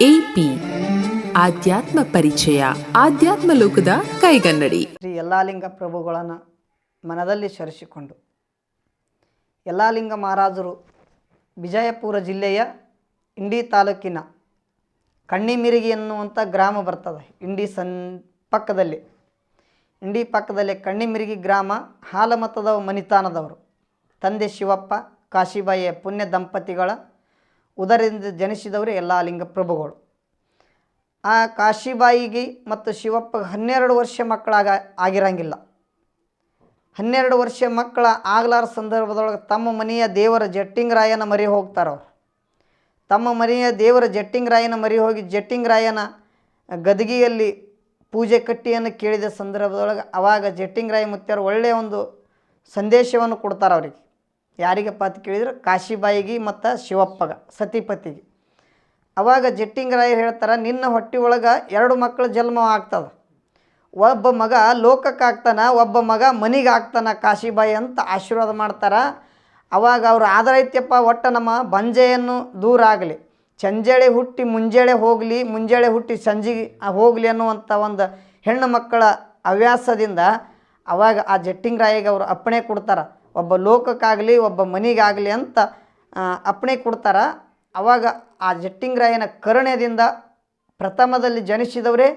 AP Adhyatma ಪರಿಚಯ, ಆಧ್ಯಾತ್ಮ ಲೋಕದ ಕೈಗನ್ನಡಿ. ಶ್ರೀ ಯಲ್ಲಾಲಿಂಗ ಪ್ರಭುಗಳನ್ನು ಮನದಲ್ಲಿ ಸರಿಸಿಕೊಂಡು ಯಲ್ಲಾಲಿಂಗ ಮಹಾರಾಜರು ವಿಜಯಪುರ ಜಿಲ್ಲೆಯ ಇಂಡಿ ತಾಲೂಕಿನ ಕಣ್ಣಿಮಿರಿಗಿ ಎನ್ನುವಂಥ ಗ್ರಾಮ ಬರ್ತದೆ. ಇಂಡಿ ಸನ್, ಪಕ್ಕದಲ್ಲಿ. ಇಂಡಿ ಪಕ್ಕದಲ್ಲಿ ಕಣ್ಣಿಮಿರಿಗಿ ಗ್ರಾಮ, ಹಾಲಮತದ ಮನಿತಾನದವರು. ತಂದೆ ಶಿವಪ್ಪ, ಕಾಶಿಬಾಯಿಯ ಪುಣ್ಯ ದಂಪತಿಗಳ ಉದರದಿಂದ ಜನಿಸಿದವರು ಯಲ್ಲಾಲಿಂಗ ಪ್ರಭುಗಳು. ಆ ಕಾಶಿಬಾಯಿಗೆ ಮತ್ತು ಶಿವಪ್ಪ ಹನ್ನೆರಡು ವರ್ಷ ಮಕ್ಕಳಾಗ ಆಗಿರಂಗಿಲ್ಲ. ಹನ್ನೆರಡು ವರ್ಷ ಮಕ್ಕಳ ಆಗಲಾರ ಸಂದರ್ಭದೊಳಗೆ ತಮ್ಮ ಮನೆಯ ದೇವರ ಜಟ್ಟಿಂಗರಾಯನ ಮರಿ ಹೋಗ್ತಾರೆ ಅವ್ರು. ತಮ್ಮ ಮನೆಯ ದೇವರ ಜಟ್ಟಿಂಗರಾಯನ ಮರಿ ಹೋಗಿ ಜಟ್ಟಿಂಗರಾಯನ ಗದಗಿಯಲ್ಲಿ ಪೂಜೆ ಕಟ್ಟಿಯನ್ನು ಕೇಳಿದ ಸಂದರ್ಭದೊಳಗೆ ಅವಾಗ ಜಟ್ಟಿಂಗರಾಯ ಮುತ್ಯರು ಒಳ್ಳೆಯ ಒಂದು ಸಂದೇಶವನ್ನು ಕೊಡ್ತಾರೆ ಅವರಿಗೆ. ಯಾರಿಗಪ್ಪ ಅಂತ ಕೇಳಿದ್ರು? ಕಾಶಿಬಾಯಿಗೆ ಮತ್ತು ಶಿವಪ್ಪಗ, ಸತಿಪತಿಗೆ. ಅವಾಗ ಜಟ್ಟಿಂಗರಾಯ ಹೇಳ್ತಾರೆ, ನಿನ್ನ ಹೊಟ್ಟೆ ಒಳಗೆ ಎರಡು ಮಕ್ಕಳು ಜನ್ಮ ಆಗ್ತದೆ. ಒಬ್ಬ ಮಗ ಲೋಕಕ್ಕೆ ಆಗ್ತಾನೆ, ಒಬ್ಬ ಮಗ ಮನಿಗೆ ಆಗ್ತಾನೆ ಕಾಶಿಬಾಯಿ ಅಂತ ಆಶೀರ್ವಾದ ಮಾಡ್ತಾರೆ. ಅವಾಗ ಅವ್ರು ಆದರೈತ್ಯಪ್ಪ ಒಟ್ಟು ನಮ್ಮ ಬಂಜೆಯನ್ನು ದೂರ ಆಗಲಿ. ಚಂಜಳೆ ಹುಟ್ಟಿ ಮುಂಜಳೆ ಹೋಗಲಿ, ಮುಂಜಾಳೆ ಹುಟ್ಟಿ ಸಂಜೆಗೆ ಹೋಗಲಿ ಅನ್ನುವಂಥ ಒಂದು ಹೆಣ್ಣು ಮಕ್ಕಳ ಹವ್ಯಾಸದಿಂದ ಅವಾಗ ಆ ಜಟ್ಟಿಂಗರಾಯಿಗೆ ಅವರು ಅಪ್ಪಣೆ ಕೊಡ್ತಾರೆ. ಒಬ್ಬ ಲೋಕಕ್ಕಾಗಲಿ, ಒಬ್ಬ ಮನಿಗಾಗಲಿ ಅಂತ ಅಪ್ಪಣೆ ಕೊಡ್ತಾರೆ. ಅವಾಗ ಆ ಜಟ್ಟಿಂಗರಾಯನ ಕರುಣ್ಯದಿಂದ ಪ್ರಥಮದಲ್ಲಿ ಜನಿಸಿದವರೇ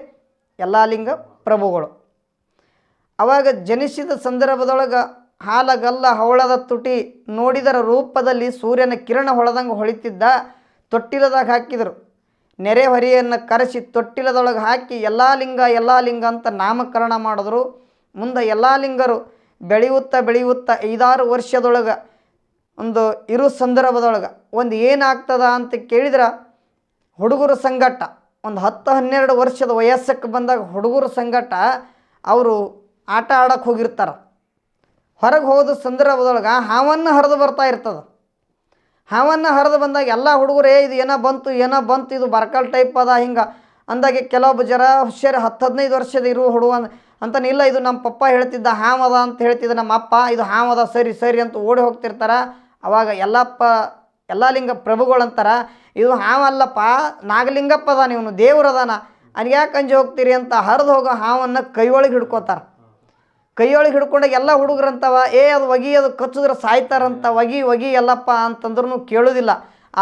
ಯಲ್ಲಾಲಿಂಗ ಪ್ರಭುಗಳು. ಅವಾಗ ಜನಿಸಿದ ಸಂದರ್ಭದೊಳಗೆ ಹಾಲಗಲ್ಲ ಹವಳದ ತುಟಿ ನೋಡಿದರ ರೂಪದಲ್ಲಿ ಸೂರ್ಯನ ಕಿರಣ ಹೊಳೆದಂಗೆ ಹೊಳಿತಿದ್ದ ತೊಟ್ಟಿಲದಾಗ ಹಾಕಿದರು. ನೆರೆಹೊರೆಯನ್ನು ಕರೆಸಿ ತೊಟ್ಟಿಲದೊಳಗೆ ಹಾಕಿ ಎಲ್ಲ ಲಿಂಗ ಎಲ್ಲ ಲಿಂಗ ಅಂತ ನಾಮಕರಣ ಮಾಡಿದ್ರು. ಮುಂದೆ ಎಲ್ಲ ಲಿಂಗರು ಬೆಳೆಯುತ್ತಾ ಬೆಳೆಯುತ್ತಾ ಐದಾರು ವರ್ಷದೊಳಗೆ, ಒಂದು ಇರು ಸಂದರ್ಭದೊಳಗೆ ಒಂದು ಏನಾಗ್ತದ ಅಂತ ಕೇಳಿದ್ರೆ ಹುಡುಗರ ಸಂಘಟ, ಒಂದು ಹತ್ತು ಹನ್ನೆರಡು ವರ್ಷದ ವಯಸ್ಸಕ್ಕೆ ಬಂದಾಗ ಹುಡುಗರ ಸಂಘಟ, ಅವರು ಆಟ ಆಡಕ್ಕೆ ಹೋಗಿರ್ತಾರೆ. ಹೊರಗೆ ಹೋದ ಸಂದರ್ಭದೊಳಗೆ ಹಾವನ್ನು ಹರಿದು ಬರ್ತಾ ಇರ್ತದೆ. ಹಾವನ್ನು ಹರಿದು ಬಂದಾಗ ಎಲ್ಲ ಹುಡುಗರೇ, ಇದು ಏನೋ ಬಂತು ಏನೋ ಬಂತು, ಇದು ಬರ್ಕಲ್ ಟೈಪ್ ಅದ ಹಿಂಗೆ. ಅಂದಾಗೆ ಕೆಲವೊಬ್ಬ ಜರ ಹುಷಾರು ಹತ್ತು ಹದಿನೈದು ವರ್ಷದ ಇರುವ ಹುಡುಗ ಅಂತಾನೆ, ಇಲ್ಲ, ಇದು ನಮ್ಮ ಪಪ್ಪ ಹೇಳ್ತಿದ್ದ ಹಾಮದ ಅಂತ ಹೇಳ್ತಿದ್ದ ನಮ್ಮ ಅಪ್ಪ, ಇದು ಹಾಮದ ಸರಿ ಸರಿ ಅಂತ ಓಡಿ ಹೋಗ್ತಿರ್ತಾರೆ. ಅವಾಗ ಎಲ್ಲಪ್ಪ, ಎಲ್ಲ ಲಿಂಗ ಪ್ರಭುಗಳಂತಾರ ಇದು ಹಾವಲ್ಲಪ್ಪ ನಾಗಲಿಂಗಪ್ಪ ಅದಾನ, ಇವನು ದೇವ್ರದಾನ ಯಾಕೆ ಅಂಜಿ ಹೋಗ್ತೀರಿ ಅಂತ ಹರಿದು ಹೋಗೋ ಹಾವನ್ನು ಕೈಯೊಳಗೆ ಹಿಡ್ಕೋತಾರೆ. ಕೈಯೊಳಗೆ ಹಿಡ್ಕೊಂಡಾಗ ಎಲ್ಲ ಹುಡುಗರಂತವ, ಏ, ಅದು ಒಗಿ, ಅದು ಕಚ್ಚಿದ್ರೆ ಸಾಯ್ತಾರಂತ, ಒಗಿ ಒಗಿ ಎಲ್ಲಪ್ಪ ಅಂತಂದ್ರೂ ಕೇಳೋದಿಲ್ಲ.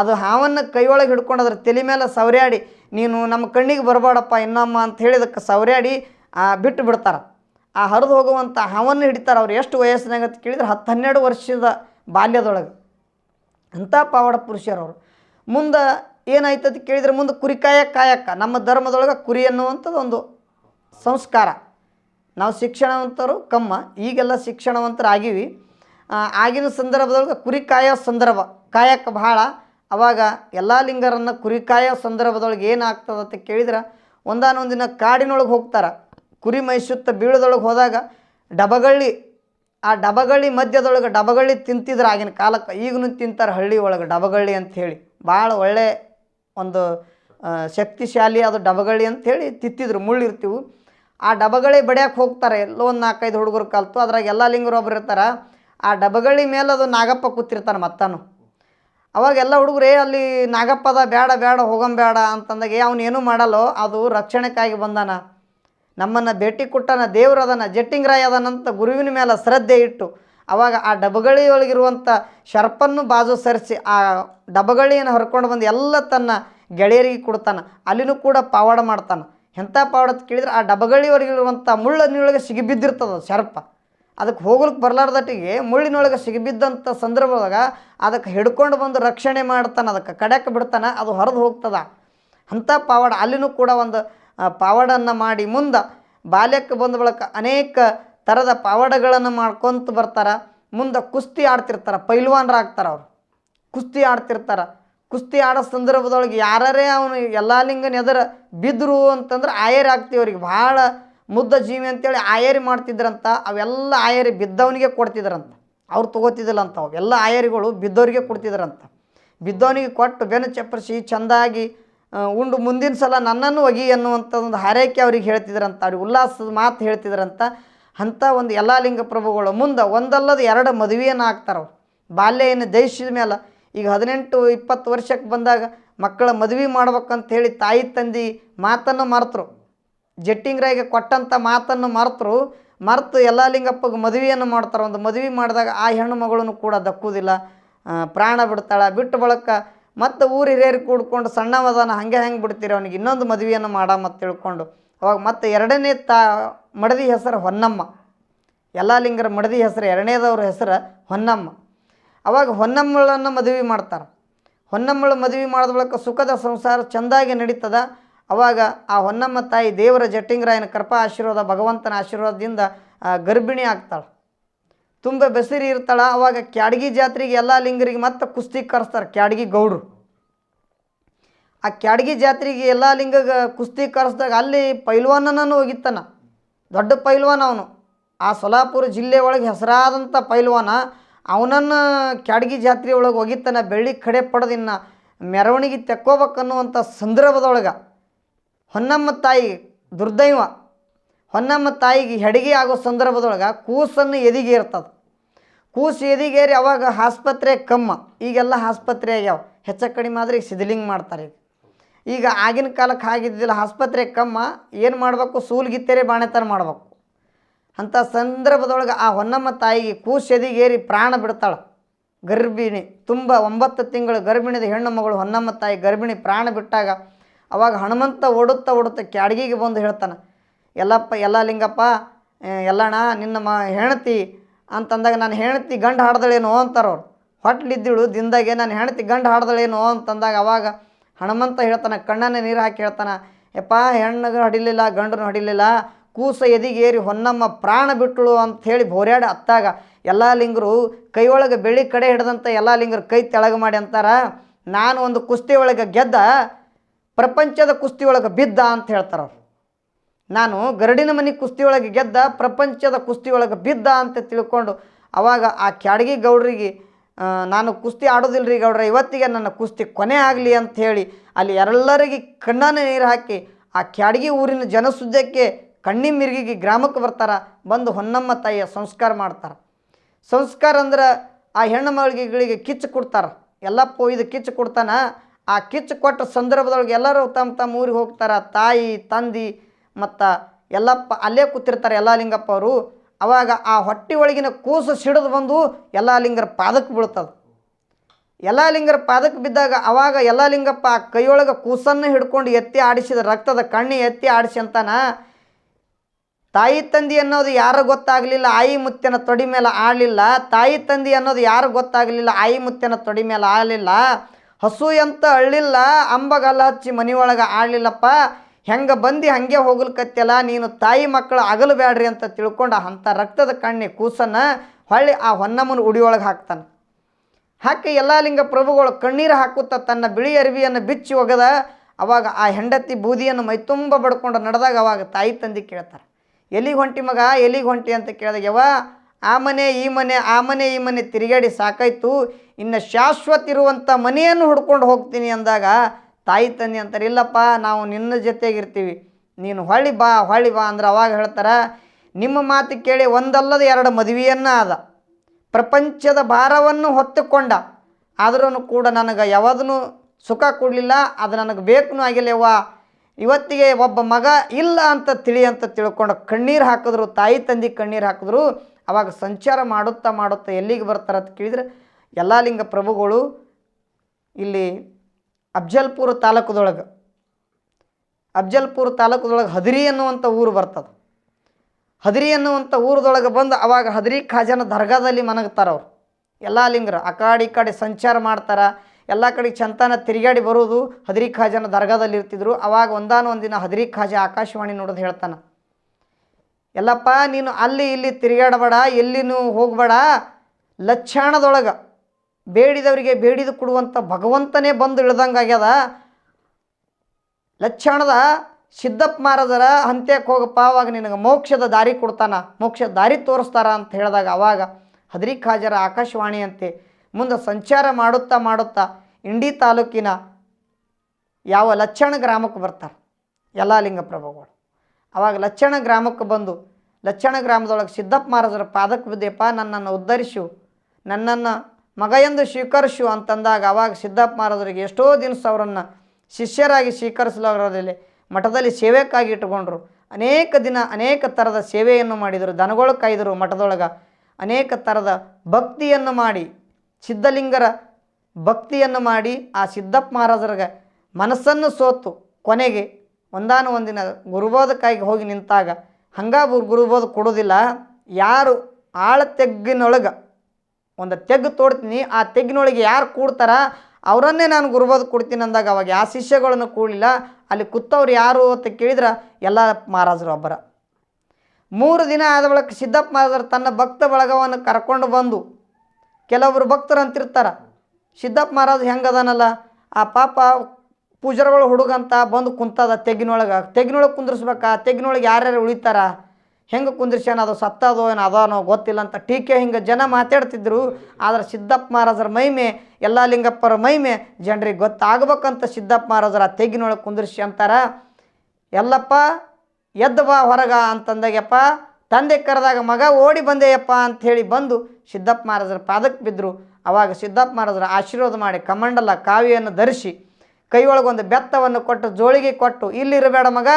ಅದು ಹಾವನ್ನು ಕೈಯೊಳಗೆ ಹಿಡ್ಕೊಂಡು ಅದ್ರ ತಲೆ ಮೇಲೆ ಸವರ್ಯಾಡಿ, ನೀನು ನಮ್ಮ ಕಣ್ಣಿಗೆ ಬರಬೇಡಪ್ಪ ಇನ್ನಮ್ಮ ಅಂತ ಹೇಳಿದಕ್ಕೆ ಸವರ್ಯಾಡಿ ಬಿಟ್ಟು ಬಿಡ್ತಾರೆ. ಆ ಹರಿದು ಹೋಗುವಂಥ ಹಾವನ್ನು ಹಿಡಿತಾರೆ ಅವ್ರು ಎಷ್ಟು ವಯಸ್ಸಿನಾಗ ಅಂತ ಕೇಳಿದ್ರೆ ಹತ್ತು ಹನ್ನೆರಡು ವರ್ಷದ ಬಾಲ್ಯದೊಳಗೆ. ಅಂಥ ಪಾವಡ ಪುರುಷರು ಅವರು. ಮುಂದೆ ಏನಾಯ್ತದ ಕೇಳಿದ್ರೆ ಮುಂದೆ ಕುರಿ ಕಾಯಕ್ಕೆ ಕಾಯಕ್ಕ ನಮ್ಮ ಧರ್ಮದೊಳಗೆ ಕುರಿ ಅನ್ನುವಂಥದ್ದು ಒಂದು ಸಂಸ್ಕಾರ. ನಾವು ಶಿಕ್ಷಣವಂತರು, ಕಮ್ಮ. ಈಗೆಲ್ಲ ಶಿಕ್ಷಣವಂತರಾಗೀವಿ. ಆಗಿವಿ ಆಗಿನ ಸಂದರ್ಭದೊಳಗೆ ಕುರಿ ಕಾಯೋ ಸಂದರ್ಭ. ಕಾಯಕ್ಕೆ ಭಾಳ ಅವಾಗ ಎಲ್ಲ ಲಿಂಗರನ್ನು ಕುರಿ ಕಾಯೋ ಸಂದರ್ಭದೊಳಗೆ ಏನಾಗ್ತದೆ ಅಂತ ಕೇಳಿದ್ರೆ ಒಂದಾನೊಂದು ದಿನ ಕಾಡಿನೊಳಗೆ ಹೋಗ್ತಾರೆ. ಕುರಿ ಮೈಸುತ್ತ ಬೀಳದೊಳಗೆ ಹೋದಾಗ ಡಬಗಳ್ಳಿ, ಆ ಡಬಗಳ್ಳಿ ಮಧ್ಯದೊಳಗೆ ಡಬಗಳ್ಳಿ ತಿಂತಿದ್ರು ಆಗಿನ ಕಾಲಕ್ಕೆ ಈಗಲೂ ತಿಂತಾರೆ ಹಳ್ಳಿ ಒಳಗೆ ಡಬಗಳ್ಳಿ ಅಂತ ಹೇಳಿ. ಭಾಳ ಒಳ್ಳೆ ಒಂದು ಶಕ್ತಿಶಾಲಿ ಅದು ಡಬಗಳ್ಳಿ ಅಂಥೇಳಿ ತಿತ್ತಿದ್ರು ಮುಳ್ಳಿರ್ತೀವಿ ಆ ಡಬಗಳಿ ಬಡಿಯಕ್ಕೆ ಹೋಗ್ತಾರೆ, ಎಲ್ಲೋ ಒಂದು ನಾಲ್ಕೈದು ಹುಡುಗರು ಕಲ್ತು, ಅದ್ರಾಗ ಎಲ್ಲ ಲಿಂಗರು ಒಬ್ರು ಇರ್ತಾರೆ, ಆ ಡಬಗಳಿ ಮೇಲೆ ಅದು ನಾಗಪ್ಪ ಕೂತಿರ್ತಾನೆ ಮತ್ತಾನು. ಅವಾಗ ಎಲ್ಲ ಹುಡುಗರು ಅಲ್ಲಿ ನಾಗಪ್ಪದ ಬೇಡ ಬೇಡ ಹೋಗಂಬೇಡ ಅಂತಂದಾಗ, ಏ, ಅವ್ನು ಏನೂ ಮಾಡಲ್ಲೋ, ಅದು ರಕ್ಷಣೆಗಾಗಿ ಬಂದಾನ. ನಮ್ಮನ್ನು ಭೇಟಿ ಕೊಟ್ಟನ ದೇವ್ರದನ ಜಟ್ಟಿಂಗ್ರಾಯ ಅದನಂತ ಗುರುವಿನ ಮೇಲೆ ಶ್ರದ್ಧೆ ಇಟ್ಟು ಅವಾಗ ಆ ಡಬಗಳಿಯೊಳಗಿರುವಂಥ ಶರ್ಪನ್ನು ಬಾಜು ಸರಿಸಿ ಆ ಡಬಗಳಿಯನ್ನು ಹರ್ಕೊಂಡು ಬಂದು ಎಲ್ಲ ತನ್ನ ಗೆಳೆಯರಿಗೆ ಕೊಡ್ತಾನೆ. ಅಲ್ಲಿನೂ ಕೂಡ ಪಾವಾಡ ಮಾಡ್ತಾನೆ. ಎಂಥ ಪಾವಾಡ ಕೇಳಿದ್ರೆ ಆ ಡಬಗಳಿಯೊಳಗಿರುವಂಥ ಮುಳ್ಳಿನೊಳಗೆ ಸಿಗಿಬಿದ್ದಿರ್ತದೆ ಶರ್ಪ. ಅದಕ್ಕೆ ಹೋಗ್ಲಿಕ್ಕೆ ಬರಲಾರ್ದಟ್ಟಿಗೆ ಮುಳ್ಳಿನೊಳಗೆ ಸಿಗಿಬಿದ್ದಂಥ ಸಂದರ್ಭದಾಗ ಅದಕ್ಕೆ ಹಿಡ್ಕೊಂಡು ಬಂದು ರಕ್ಷಣೆ ಮಾಡ್ತಾನೆ, ಅದಕ್ಕೆ ಕಡೆಕ್ಕೆ ಬಿಡ್ತಾನೆ, ಅದು ಹೊರದು ಹೋಗ್ತದ. ಅಂಥ ಪಾವಾಡ ಅಲ್ಲಿನೂ ಕೂಡ ಒಂದು ಪಾವಾಡನ್ನು ಮಾಡಿ ಮುಂದೆ ಬಾಲ್ಯಕ್ಕೆ ಬಂದ ಬಳಿಕ ಅನೇಕ ಥರದ ಪಾವಡಗಳನ್ನು ಮಾಡ್ಕೊತ ಬರ್ತಾರೆ. ಮುಂದೆ ಕುಸ್ತಿ ಆಡ್ತಿರ್ತಾರೆ ಪೈಲ್ವಾನ್ರಾಗ್ತಾರೆ ಅವರು. ಕುಸ್ತಿ ಆಡ್ತಿರ್ತಾರೆ. ಕುಸ್ತಿ ಆಡೋ ಸಂದರ್ಭದೊಳಗೆ ಯಾರೇ ಅವನು ಎಲ್ಲ ಲಿಂಗನ ಎದುರು ಬಿದ್ದರು ಅಂತಂದ್ರೆ ಆಯರಿ ಆಗ್ತೀವಿ ಅವ್ರಿಗೆ. ಭಾಳ ಮುದ್ದ ಜೀವಿ ಅಂತೇಳಿ ಆಯರಿ ಮಾಡ್ತಿದ್ರಂತ, ಅವೆಲ್ಲ ಆಯರಿ ಬಿದ್ದವನಿಗೆ ಕೊಡ್ತಿದ್ರಂತ. ಅವ್ರು ತೊಗೋತಿದ್ದಿಲ್ಲ ಅಂತ ಅವೆಲ್ಲ ಆಯರಿಗಳು ಬಿದ್ದವರಿಗೆ ಕೊಡ್ತಿದ್ರಂತ. ಬಿದ್ದವನಿಗೆ ಕೊಟ್ಟು ಬೆನ್ನು ಚಪ್ಪರಿಸಿ ಚೆಂದಾಗಿ ಉಂಡು ಮುಂದಿನ ಸಲ ನನ್ನನ್ನು ಒಗಿ ಅನ್ನುವಂಥ ಒಂದು ಹಾರೈಕೆ ಅವ್ರಿಗೆ ಹೇಳ್ತಿದ್ರಂತ, ಅವ್ರಿಗೆ ಉಲ್ಲಾಸದ ಮಾತು ಹೇಳ್ತಿದ್ರಂತ ಅಂಥ ಒಂದು ಎಲ್ಲ ಲಿಂಗ ಪ್ರಭುಗಳು ಮುಂದೆ ಒಂದಲ್ಲದ ಎರಡು ಮದುವೆಯನ್ನು ಆಗ್ತಾರೆ ಅವ್ರು ಬಾಲ್ಯ ಏನು ಮೇಲೆ ಈಗ ಹದಿನೆಂಟು ಇಪ್ಪತ್ತು ವರ್ಷಕ್ಕೆ ಬಂದಾಗ ಮಕ್ಕಳ ಮದುವೆ ಮಾಡ್ಬೇಕಂತ ಹೇಳಿ ತಾಯಿ ತಂದೆ ಮಾತನ್ನು ಮರೆತರು. ಜಟ್ಟಿಂಗ್ರಾಯಿಗೆ ಕೊಟ್ಟಂಥ ಮಾತನ್ನು ಮರೆತರು. ಮರೆತು ಎಲ್ಲ ಲಿಂಗಪ್ಪಗೆ ಮದುವೆಯನ್ನು ಮಾಡ್ತಾರೆ. ಒಂದು ಮದುವೆ ಮಾಡಿದಾಗ ಆ ಹೆಣ್ಣು ಮಗಳನ್ನು ಕೂಡ ದಕ್ಕುವುದಿಲ್ಲ ಪ್ರಾಣ ಬಿಡ್ತಾಳೆ. ಬಿಟ್ಟು ಬಳಕ ಮತ್ತು ಊರು ಹಿರಿಯರು ಕೂಡ್ಕೊಂಡು ಸಣ್ಣವದಾನ ಹಂಗೆ ಹೆಂಗೆ ಬಿಡ್ತೀರಿ ಅವ್ನಿಗೆ? ಇನ್ನೊಂದು ಮದುವೆಯನ್ನು ಮಾಡ ಮತ್ತು ತಿಳ್ಕೊಂಡು. ಅವಾಗ ಮತ್ತೆ ಎರಡನೇ ತಾ, ಮಡದಿ ಹೆಸರು ಹೊನ್ನಮ್ಮ. ಎಲ್ಲ ಲಿಂಗರ ಮಡದಿ ಹೆಸರು, ಎರಡನೇದವ್ರ ಹೆಸರು ಹೊನ್ನಮ್ಮ. ಅವಾಗ ಹೊನ್ನಮ್ಮಳನ್ನು ಮದುವೆ ಮಾಡ್ತಾರೆ. ಹೊನ್ನಮ್ಮಳ ಮದುವೆ ಮಾಡಿದ ಬಳಿಕ ಸುಖದ ಸಂಸಾರ ಚೆಂದಾಗಿ ನಡೀತದ. ಅವಾಗ ಆ ಹೊನ್ನಮ್ಮ ತಾಯಿ ದೇವರ ಜಟ್ಟಿಂಗರಾಯನ ಕೃಪಾ ಆಶೀರ್ವಾದ, ಭಗವಂತನ ಆಶೀರ್ವಾದದಿಂದ ಗರ್ಭಿಣಿ ಆಗ್ತಾಳೆ. ತುಂಬ ಬೆಸಿರಿ ಇರ್ತಾಳೆ, ಅವಾಗ ಕ್ಯಾಡ್ಗಿ ಜಾತ್ರೆಗೆ ಎಲ್ಲ ಲಿಂಗರಿಗೆ ಮತ್ತೆ ಕುಸ್ತಿ ಕರೆಸ್ತಾರೆ, ಕ್ಯಾಡ್ಗಿ ಗೌಡ್ರು. ಆ ಕ್ಯಾಡ್ಗಿ ಜಾತ್ರೆಗೆ ಎಲ್ಲ ಲಿಂಗಗ ಕುಸ್ತಿ ಕರೆಸ್ದಾಗ ಅಲ್ಲಿ ಪೈಲ್ವಾನನೂ ಹೋಗಿತ್ತಾನ, ದೊಡ್ಡ ಪೈಲ್ವಾನ ಅವನು. ಆ ಸೊಲಾಪುರ ಜಿಲ್ಲೆ ಒಳಗೆ ಹೆಸರಾದಂಥ ಪೈಲ್ವಾನ, ಅವನನ್ನು ಕ್ಯಾಡ್ಗಿ ಜಾತ್ರೆ ಒಳಗೆ ಹೋಗಿತ್ತಾನ, ಬೆಳ್ಳಿ ಕಡೆ ಪಡೆದಿನ್ನ ಮೆರವಣಿಗೆ ತೆಕ್ಕೋಬೇಕನ್ನುವಂಥ ಸಂದರ್ಭದೊಳಗೆ ಹೊನ್ನಮ್ಮ ತಾಯಿ ದುರ್ದೈವ ಹೊನ್ನಮ್ಮ ತಾಯಿಗೆ ಹೆಡಿಗೆ ಆಗೋ ಸಂದರ್ಭದೊಳಗೆ ಕೂಸನ್ನು ಎದಿಗೆ ಇರ್ತದೆ ಕೂಸು ಎದಿಗೇರಿ ಅವಾಗ ಆಸ್ಪತ್ರೆ ಕಮ್ಮ. ಈಗೆಲ್ಲ ಆಸ್ಪತ್ರೆ ಆಗ್ಯಾವ. ಹೆಚ್ಚ ಕಡಿಮೆ ಆದರೆ ಈಗ ಸಿದ್ಲಿಂಗ್ ಮಾಡ್ತಾರೆ ಈಗ. ಈಗ ಆಗಿನ ಕಾಲಕ್ಕೆ ಆಗಿದ್ದಿಲ್ಲ ಆಸ್ಪತ್ರೆ ಕಮ್ಮ, ಏನು ಮಾಡಬೇಕು? ಸೂಲ್ಗಿತ್ತೇರಿ ಬಾಣೆತನ ಮಾಡಬೇಕು. ಅಂಥ ಸಂದರ್ಭದೊಳಗೆ ಆ ಹೊನ್ನಮ್ಮ ತಾಯಿಗೆ ಕೂಸು ಎದಿಗೇರಿ ಪ್ರಾಣ ಬಿಡ್ತಾಳೆ. ಗರ್ಭಿಣಿ, ತುಂಬ ಒಂಬತ್ತು ತಿಂಗಳು ಗರ್ಭಿಣಿದ ಹೆಣ್ಣು ಮಗಳು ಹೊನ್ನಮ್ಮ ತಾಯಿ ಗರ್ಭಿಣಿ ಪ್ರಾಣ ಬಿಟ್ಟಾಗ ಅವಾಗ ಹನುಮಂತ ಓಡುತ್ತಾ ಓಡುತ್ತಾ ಕ್ಯಾಡ್ಗಿಗೆ ಬಂದು ಹೇಳ್ತಾನೆ ಎಲ್ಲಪ್ಪ, ಎಲ್ಲ ಲಿಂಗಪ್ಪ ಎಲ್ಲಣ್ಣ, ನಿನ್ನ ಮ, ಹೆಂಡತಿ ಅಂತಂದಾಗ ನಾನು ಹೆಂಡತಿ ಗಂಡು ಹಾಡ್ದಳೇನೋ ಅಂತಾರವ್ರು ಹೊಟ್ಲಿದ್ದಿಳು ದಿನದಾಗೆ ನಾನು ಹೆಂಡತಿ ಗಂಡು ಹಾಡ್ದಳೇನೋ ಅಂತಂದಾಗ ಅವಾಗ ಹನುಮಂತ ಹೇಳ್ತಾನೆ ಕಣ್ಣನ್ನ ನೀರು ಹಾಕಿ ಹೇಳ್ತಾನೆ ಯಪ್ಪ ಹೆಣ್ಣು ಹಡಿಲಿಲ್ಲ, ಗಂಡನ ಹಡಿಲಿಲ್ಲ, ಕೂಸ ಎದಿಗೇರಿ ಹೊನ್ನಮ್ಮ ಪ್ರಾಣ ಬಿಟ್ಟಳು ಅಂತ ಹೇಳಿ ಬೋರ್ಯಾಡ ಅತ್ತಾಗ ಎಲ್ಲ ಲಿಂಗರು ಕೈಯೊಳಗೆ ಬೆಳಿ ಕಡೆ ಹಿಡ್ದಂಥ ಎಲ್ಲ ಲಿಂಗರು ಕೈ ತೆಳಗೆ ಮಾಡಿ ಅಂತಾರೆ, ನಾನು ಒಂದು ಕುಸ್ತಿ ಒಳಗೆ ಗೆದ್ದ, ಪ್ರಪಂಚದ ಕುಸ್ತಿ ಒಳಗೆ ಬಿದ್ದ ಅಂತ ಹೇಳ್ತಾರೆ ಅವ್ರು. ನಾನು ಗರಡಿನ ಮನೆ ಕುಸ್ತಿಯೊಳಗೆ ಗೆದ್ದ, ಪ್ರಪಂಚದ ಕುಸ್ತಿಯೊಳಗೆ ಬಿದ್ದ ಅಂತ ತಿಳ್ಕೊಂಡು ಅವಾಗ ಆ ಕ್ಯಾಡಗಿ ಗೌಡ್ರಿಗೆ ನಾನು ಕುಸ್ತಿ ಆಡೋದಿಲ್ರಿ ಗೌಡ್ರ, ಇವತ್ತಿಗೆ ನನ್ನ ಕುಸ್ತಿ ಕೊನೆ ಆಗಲಿ ಅಂತ ಹೇಳಿ ಅಲ್ಲಿ ಎಲ್ಲರಿಗೆ ಕಣ್ಣಾನೆ ನೀರು ಹಾಕಿ ಆ ಕ್ಯಾಡಗಿ ಊರಿನ ಜನಸುದ್ಯಕ್ಕೆ ಕಣ್ಣಿ ಮಿರ್ಗಿಗೆ ಗ್ರಾಮಕ್ಕೆ ಬರ್ತಾರ, ಬಂದು ಹೊನ್ನಮ್ಮ ತಾಯಿಯ ಸಂಸ್ಕಾರ ಮಾಡ್ತಾರೆ. ಸಂಸ್ಕಾರ ಅಂದ್ರೆ ಆ ಹೆಣ್ಣು ಮಗಳಿಗಳಿಗೆ ಕಿಚ್ಚು ಕೊಡ್ತಾರೆ. ಎಲ್ಲ ಇದು ಕಿಚ್ಚು ಕೊಡ್ತಾನೆ? ಆ ಕಿಚ್ಚು ಕೊಟ್ಟ ಸಂದರ್ಭದೊಳಗೆ ಎಲ್ಲರೂ ತಮ್ಮ ತಮ್ಮ ಊರಿಗೆ ಹೋಗ್ತಾರೆ, ತಾಯಿ, ತಂದಿ ಮತ್ತು ಎಲ್ಲಪ್ಪ ಅಲ್ಲೇ ಕೂತಿರ್ತಾರೆ ಎಲ್ಲ ಲಿಂಗಪ್ಪ ಅವರು, ಅವಾಗ ಆ ಹೊಟ್ಟೆ ಒಳಗಿನ ಕೂಸು ಸಿಡಿದು ಬಂದು ಎಲ್ಲ ಲಿಂಗರ ಪಾದಕ್ಕೆ ಬೀಳ್ತದೆ. ಎಲ್ಲ ಲಿಂಗರ ಪಾದಕ್ಕೆ ಬಿದ್ದಾಗ ಅವಾಗ ಎಲ್ಲ ಲಿಂಗಪ್ಪ ಆ ಕೈಯೊಳಗೆ ಕೂಸನ್ನು ಹಿಡ್ಕೊಂಡು ಎತ್ತಿ ಆಡಿಸಿದ ರಕ್ತದ ಕಣ್ಣಿ ಎತ್ತಿ ಆಡಿಸಿ ಅಂತಾನ, ತಾಯಿ ತಂದಿ ಅನ್ನೋದು ಯಾರು ಗೊತ್ತಾಗಲಿಲ್ಲ, ಆಯಿ ಮುತ್ತಿನ ತೊಡಿ ಮೇಲೆ ಆಡಲಿಲ್ಲ, ತಾಯಿ ತಂದಿ ಅನ್ನೋದು ಯಾರು ಗೊತ್ತಾಗಲಿಲ್ಲ, ಆಯಿ ಮುತ್ತಿನ ತೊಡಿ ಮೇಲೆ ಆಡಲಿಲ್ಲ, ಹಸು ಎಂತ ಅಳ್ಳಿಲ್ಲ, ಅಂಬಗಲ್ಲ ಹಚ್ಚಿ ಮನೆಯೊಳಗೆ ಆಡಲಿಲ್ಲಪ್ಪ ಹೆಂಗೆ ಬಂದು ಹಾಗೆ ಹೋಗ್ಲಿಕ್ಕತ್ತಲ್ಲ ನೀನು ತಾಯಿ ಮಕ್ಕಳು ಅಗಲು ಬ್ಯಾಡ್ರಿ ಅಂತ ತಿಳ್ಕೊಂಡು ಅಂಥ ರಕ್ತದ ಕಣ್ಣಿ ಕೂಸನ್ನು ಹೊಳ್ಳಿ ಆ ಹೊನ್ನಮ್ಮನ ಉಡಿಯೊಳಗೆ ಹಾಕ್ತಾನೆ. ಹಾಕಿ ಎಲ್ಲ ಲಿಂಗ ಪ್ರಭುಗಳು ಕಣ್ಣೀರು ಹಾಕುತ್ತಾ ತನ್ನ ಬಿಳಿ ಅರಿವಿಯನ್ನು ಬಿಚ್ಚಿ ಒಗೆದ ಅವಾಗ ಆ ಹೆಂಡತಿ ಬೂದಿಯನ್ನು ಮೈತುಂಬ ಬಡ್ಕೊಂಡು ನಡೆದಾಗ ಅವಾಗ ತಾಯಿ ತಂದೆ ಕೇಳ್ತಾರೆ, ಎಲ್ಲಿಗೆ ಹೊಂಟಿ ಮಗ, ಎಲ್ಲಿಗೆ ಹೊಂಟಿ ಅಂತ ಕೇಳಿದಾಗ ಆ ಮನೆ, ಈ ಮನೆ, ಆ ಮನೆ, ಈ ಮನೆ ತಿರುಗಾಡಿ ಸಾಕಾಯ್ತು, ಇನ್ನು ಶಾಶ್ವತ ಇರುವಂಥ ಮನೆಯನ್ನು ಹುಡ್ಕೊಂಡು ಹೋಗ್ತೀನಿ ಅಂದಾಗ ತಾಯಿ ತಂದೆ ಅಂತಾರೆ, ಇಲ್ಲಪ್ಪ, ನಾವು ನಿನ್ನ ಜೊತೆಗಿರ್ತೀವಿ. ನೀನು ಹೊಳ್ಳಿ ಬಾ ಹೊಳ್ಳಿ ಬಾ ಅಂದ್ರೆ ಅವಾಗ ಹೇಳ್ತಾರೆ, ನಿಮ್ಮ ಮಾತು ಕೇಳಿ ಒಂದಲ್ಲದ ಎರಡು ಮದುವೆಯನ್ನ ಆದ. ಪ್ರಪಂಚದ ಭಾರವನ್ನು ಹೊತ್ತುಕೊಂಡ. ಆದರೂ ಕೂಡ ನನಗೆ ಯಾವ್ದೂ ಸುಖ ಕೊಡಲಿಲ್ಲ, ಅದು ನನಗೆ ಬೇಕೂ ಆಗಿಲ್ಲವ್ವ ಇವತ್ತಿಗೆ ಒಬ್ಬ ಮಗ ಇಲ್ಲ ಅಂತ ತಿಳಿ ಅಂತ ತಿಳ್ಕೊಂಡು ಕಣ್ಣೀರು ಹಾಕಿದ್ರು, ತಾಯಿ ತಂದೆ ಕಣ್ಣೀರು ಹಾಕಿದ್ರು. ಅವಾಗ ಸಂಚಾರ ಮಾಡುತ್ತಾ ಮಾಡುತ್ತಾ ಎಲ್ಲಿಗೆ ಬರ್ತಾರೆ ಅಂತ ಕೇಳಿದ್ರೆ ಎಲ್ಲ ಲಿಂಗ ಪ್ರಭುಗಳು, ಇಲ್ಲಿ ಅಫ್ಜಲ್ಪುರ ತಾಲೂಕದೊಳಗೆ. ಅಫ್ಜಲ್ಪುರ ತಾಲೂಕದೊಳಗೆ ಹದಿರಿ ಅನ್ನುವಂಥ ಊರು ಬರ್ತದೆ. ಹದಿರಿ ಅನ್ನುವಂಥ ಊರದೊಳಗೆ ಬಂದು ಅವಾಗ ಹದಿರಿ ಖಾಜಾನ ದರ್ಗಾದಲ್ಲಿ ಮನಗ್ತಾರೆ ಅವರು. ಎಲ್ಲ ಲಿಂಗರು ಆ ಕಡೆ ಈ ಕಡೆ ಸಂಚಾರ ಮಾಡ್ತಾರೆ. ಎಲ್ಲ ಕಡೆ ಚಂತನ ತಿರುಗಾಡಿ ಬರೋದು ಹದಿರಿ ಖಾಜಾನ ದರ್ಗಾದಲ್ಲಿ ಇರ್ತಿದ್ರು. ಅವಾಗ ಒಂದಾನು ಒಂದಿನ ಹದಿರಿ ಖಾಜಾ ಆಕಾಶವಾಣಿ ನೋಡೋದು ಹೇಳ್ತಾನೆ. ಎಲ್ಲಪ್ಪ ನೀನು ಅಲ್ಲಿ ಇಲ್ಲಿ ತಿರುಗಾಡಬೇಡ ಎಲ್ಲಿನೂ ಹೋಗಬೇಡ. ಲಕ್ಷಾಣದೊಳಗೆ ಬೇಡಿದವರಿಗೆ ಬೇಡಿದು ಕೊಡುವಂಥ ಭಗವಂತನೇ ಬಂದು ಇಳ್ದಂಗೆ ಆಗ್ಯದ ಲಕ್ಷಣದ ಸಿದ್ದಪ್ಪ ಮಾರದರ ಅಂತ್ಯಕ್ಕೆ ಹೋಗಪ್ಪ, ಅವಾಗ ನಿನಗೆ ಮೋಕ್ಷದ ದಾರಿ ಕೊಡ್ತಾನ, ಮೋಕ್ಷದ ದಾರಿ ತೋರಿಸ್ತಾರ ಅಂತ ಹೇಳಿದಾಗ ಅವಾಗ ಹದರಿ ಖಾಜರ ಆಕಾಶವಾಣಿ ಅಂತೆ ಮುಂದೆ ಸಂಚಾರ ಮಾಡುತ್ತಾ ಮಾಡುತ್ತಾ ಇಂಡಿ ತಾಲೂಕಿನ ಯಾವ ಲಕ್ಷಣ ಗ್ರಾಮಕ್ಕೆ ಬರ್ತಾರೆ ಎಲ್ಲ ಲಿಂಗ ಪ್ರಭುಗಳು ಅವಾಗ ಲಕ್ಷಣ ಗ್ರಾಮಕ್ಕೆ ಬಂದು ಲಕ್ಷಣ ಗ್ರಾಮದೊಳಗೆ ಸಿದ್ದಪ್ಪ ಮಹಾರಾಜರ ಪಾದಕ್ಕೆ ಬಿದ್ದೆಪ್ಪ, ನನ್ನನ್ನು ಉದ್ಧರಿಸು, ನನ್ನನ್ನು ಮಗ ಎಂದು ಸ್ವೀಕರಿಸು ಅಂತಂದಾಗ ಅವಾಗ ಸಿದ್ದಪ್ಪ ಮಹಾರಾಜರಿಗೆ ಎಷ್ಟೋ ದಿನಸ ಅವರನ್ನು ಶಿಷ್ಯರಾಗಿ ಸ್ವೀಕರಿಸಲಾಗದಲ್ಲಿ ಮಠದಲ್ಲಿ ಸೇವೆಕ್ಕಾಗಿ ಇಟ್ಟುಕೊಂಡ್ರು. ಅನೇಕ ದಿನ ಅನೇಕ ಥರದ ಸೇವೆಯನ್ನು ಮಾಡಿದರು. ದನಗಳು ಕಾಯ್ದರು ಮಠದೊಳಗೆ. ಅನೇಕ ಥರದ ಭಕ್ತಿಯನ್ನು ಮಾಡಿ, ಸಿದ್ಧಲಿಂಗರ ಭಕ್ತಿಯನ್ನು ಮಾಡಿ ಆ ಸಿದ್ದಪ್ಪ ಮಹಾರಾಜರಿಗೆ ಮನಸ್ಸನ್ನು ಸೋತು. ಕೊನೆಗೆ ಒಂದಾನು ಒಂದಿನ ಗುರುಬೋಧಕ್ಕಾಗಿ ಹೋಗಿ ನಿಂತಾಗ ಹಂಗ ಗುರುಬೋಧ ಕೊಡೋದಿಲ್ಲ. ಯಾರು ಆಳ ತೆಗ್ಗಿನೊಳಗೆ ಒಂದು ತೆಗ್ ತೋಡ್ತೀನಿ, ಆ ತೆಗ್ಗಿನೊಳಗೆ ಯಾರು ಕೂಡ್ತಾರ, ಅವರನ್ನೇ ನಾನು ಗುರುಬೋಧ ಕೊಡ್ತೀನಿ ಅಂದಾಗ ಅವಾಗ ಯಾವ ಶಿಷ್ಯಗಳನ್ನು ಕೂಡಲಿಲ್ಲ. ಅಲ್ಲಿ ಕೂತವ್ರು ಯಾರು ಅಂತ ಕೇಳಿದ್ರೆ, ಎಲ್ಲ ಮಹಾರಾಜರು ಒಬ್ಬರ. ಮೂರು ದಿನ ಆದ ಬಳಿಕ ಸಿದ್ದಪ್ಪ ಮಹಾರಾಜರು ತನ್ನ ಭಕ್ತ ಬಳಗವನ್ನು ಕರ್ಕೊಂಡು ಬಂದು, ಕೆಲವರು ಭಕ್ತರು ಅಂತಿರ್ತಾರೆ ಸಿದ್ದಪ್ಪ ಮಹಾರಾಜ್ ಹೆಂಗದಾನಲ್ಲ, ಆ ಪಾಪ ಪೂಜಾರಿಗಳು ಹುಡುಗಂತ ಬಂದು ಕುಂತದ ತೆಗ್ಗಿನೊಳಗೆ ತೆಗ್ಗಿನೊಳಗೆ ಕುಂದ್ರಿಸ್ಬೇಕಾ? ತೆಗ್ಗಿನೊಳಗೆ ಯಾರ್ಯಾರು ಉಳಿತಾರ? ಹೆಂಗೆ ಕುಂದಿರ್ಸ್ಯಾನ, ಅದು ಸತ್ತದೋ ಏನು ಅದಾನೋ ಗೊತ್ತಿಲ್ಲ ಅಂತ ಟೀಕೆ ಹಿಂಗೆ ಜನ ಮಾತಾಡ್ತಿದ್ರು. ಆದ್ರೆ ಸಿದ್ದಪ್ಪ ಮಹಾರಾಜರ ಮಹಿಮೆ, ಎಲ್ಲ ಲಿಂಗಪ್ಪರ ಮಹಿಮೆ ಜನರಿಗೆ ಗೊತ್ತಾಗಬೇಕಂತ ಸಿದ್ದಪ್ಪ ಮಹಾರಾಜರ ಆ ತೆಗಿನೊಳಗೆ ಕುಂದಿರ್ಸಿ ಅಂತಾರ. ಎಲ್ಲಪ್ಪ, ಎದ್ದು ಬಾ ಹೊರಗ ಅಂತಂದಾಗ್ಯಪ್ಪ, ತಂದೆ ಕರೆದಾಗ ಮಗ ಓಡಿ ಬಂದೆಯಪ್ಪ ಅಂಥೇಳಿ ಬಂದು ಸಿದ್ದಪ್ಪ ಮಹಾರಾಜರ ಪಾದಕ್ಕೆ ಬಿದ್ದರು ಆವಾಗ ಸಿದ್ದಪ್ಪ ಮಹಾರಾಜರ ಆಶೀರ್ವಾದ ಮಾಡಿ ಕಮಂಡಲ ಕಾವಿಯನ್ನು ಧರಿಸಿ ಕೈಯೊಳಗೊಂದು ಬೆತ್ತವನ್ನು ಕೊಟ್ಟು ಜೋಳಿಗೆ ಕೊಟ್ಟು ಇಲ್ಲಿರಬೇಡ ಮಗ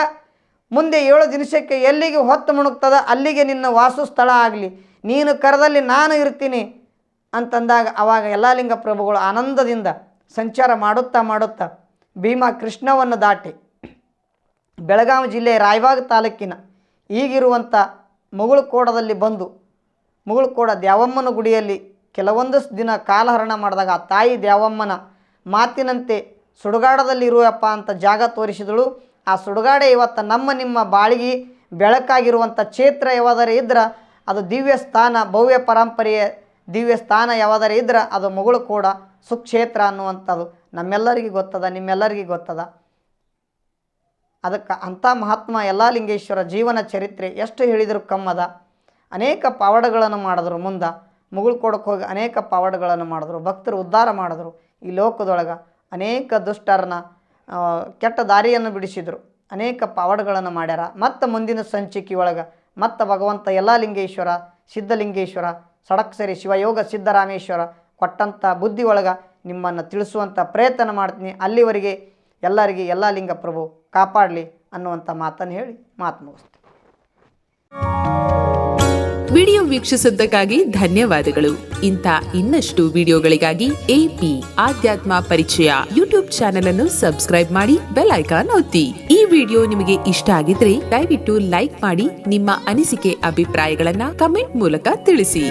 ಮುಂದೆ ಏಳು ದಿನಸಕ್ಕೆ ಎಲ್ಲಿಗೆ ಹೊತ್ತು ಮುಣುಗ್ತದ, ಅಲ್ಲಿಗೆ ನಿನ್ನ ವಾಸಸ್ಥಳ ಆಗಲಿ. ನೀನು ಕರದಲ್ಲಿ ನಾನು ಇರ್ತೀನಿ ಅಂತಂದಾಗ ಅವಾಗ ಎಲ್ಲ ಲಿಂಗ ಪ್ರಭುಗಳು ಆನಂದದಿಂದ ಸಂಚಾರ ಮಾಡುತ್ತಾ ಮಾಡುತ್ತಾ ಭೀಮಾ ಕೃಷ್ಣವನ್ನು ದಾಟಿ ಬೆಳಗಾವಿ ಜಿಲ್ಲೆ ರಾಯಬಾಗ ತಾಲೂಕಿನ ಈಗಿರುವಂಥ ಮುಗುಳುಕೋಡದಲ್ಲಿ ಬಂದು ಮುಗುಳುಕೋಡ ದ್ಯಾವಮ್ಮನ ಗುಡಿಯಲ್ಲಿ ಕೆಲವೊಂದು ದಿನ ಕಾಲಹರಣ ಮಾಡಿದಾಗ ಆ ತಾಯಿ ದ್ಯಾವಮ್ಮನ ಮಾತಿನಂತೆ ಸುಡುಗಾಡದಲ್ಲಿರುವಪ್ಪ ಅಂತ ಜಾಗ ತೋರಿಸಿದಳು. ಆ ಸುಡುಗಾಡೆ ಇವತ್ತು ನಮ್ಮ ನಿಮ್ಮ ಬಾಳಿಗೆ ಬೆಳಕಾಗಿರುವಂಥ ಕ್ಷೇತ್ರ ಯಾವಾದರೂ ಇದ್ರೆ, ಅದು ದಿವ್ಯ ಸ್ಥಾನ, ಭವ್ಯ ಪರಂಪರೆಯ ದಿವ್ಯ ಸ್ಥಾನ ಯಾವಾದರೂ ಇದ್ರೆ, ಅದು ಮುಗುಳುಕೋಡ ಸುಕ್ಷೇತ್ರ ಅನ್ನುವಂಥದ್ದು. ನಮ್ಮೆಲ್ಲರಿಗೂ ಗೊತ್ತದ, ನಿಮ್ಮೆಲ್ಲರಿಗೂ ಗೊತ್ತದ. ಅದಕ್ಕೆ ಅಂಥ ಮಹಾತ್ಮ ಎಲ್ಲ ಲಿಂಗೇಶ್ವರ ಜೀವನ ಚರಿತ್ರೆ ಎಷ್ಟು ಹೇಳಿದರೂ ಕಮ್ಮದ. ಅನೇಕ ಪಾವಡಗಳನ್ನು ಮಾಡಿದ್ರು ಮುಂದೆ. ಮುಗುಳ್ಕೊಡಕ್ಕೆ ಹೋಗಿ ಅನೇಕ ಪಾವಡಗಳನ್ನು ಮಾಡಿದ್ರು. ಭಕ್ತರು ಉದ್ಧಾರ ಮಾಡಿದ್ರು ಈ ಲೋಕದೊಳಗೆ. ಅನೇಕ ದುಷ್ಟರನ್ನ ಕೆಟ್ಟ ದಾರಿಯನ್ನು ಬಿಡಿಸಿದರು. ಅನೇಕ ಪಾವಡಗಳನ್ನು ಮಾಡ್ಯಾರ. ಮತ್ತು ಮುಂದಿನ ಸಂಚಿಕೆ ಒಳಗೆ ಮತ್ತು ಭಗವಂತ ಎಲ್ಲ ಲಿಂಗೇಶ್ವರ ಸಿದ್ಧಲಿಂಗೇಶ್ವರ ಸಡಕ್ಸರಿ ಶಿವಯೋಗ ಸಿದ್ದರಾಮೇಶ್ವರ ಕೊಟ್ಟಂಥ ಬುದ್ಧಿ ಒಳಗೆ ನಿಮ್ಮನ್ನು ತಿಳಿಸುವಂಥ ಪ್ರಯತ್ನ ಮಾಡ್ತೀನಿ. ಅಲ್ಲಿವರೆಗೆ ಎಲ್ಲರಿಗೆ ಎಲ್ಲ ಲಿಂಗ ಪ್ರಭು ಕಾಪಾಡಲಿ ಅನ್ನುವಂಥ ಮಾತನ್ನು ಹೇಳಿ ಮಾತು ಮುಗಿಸ್ತೀನಿ. ವಿಡಿಯೋ ವೀಕ್ಷಿಸಿದ್ದಕ್ಕಾಗಿ ಧನ್ಯವಾದಗಳು. ಇಂಥ ಇನ್ನಷ್ಟು ವಿಡಿಯೋಗಳಿಗಾಗಿ AP Adhyatma Parichaya YouTube channel ಅನ್ನು ಸಬ್ಸ್ಕ್ರೈಬ್ ಮಾಡಿ ಬೆಲ್ ಐಕಾನ್ ಒತ್ತಿ. ಈ ವಿಡಿಯೋ ನಿಮಗೆ ಇಷ್ಟ ಆಗಿದ್ರೆ ದಯವಿಟ್ಟು ಲೈಕ್ ಮಾಡಿ ನಿಮ್ಮ ಅನಿಸಿಕೆ ಅಭಿಪ್ರಾಯಗಳನ್ನ ಕಮೆಂಟ್ ಮೂಲಕ ತಿಳಿಸಿ.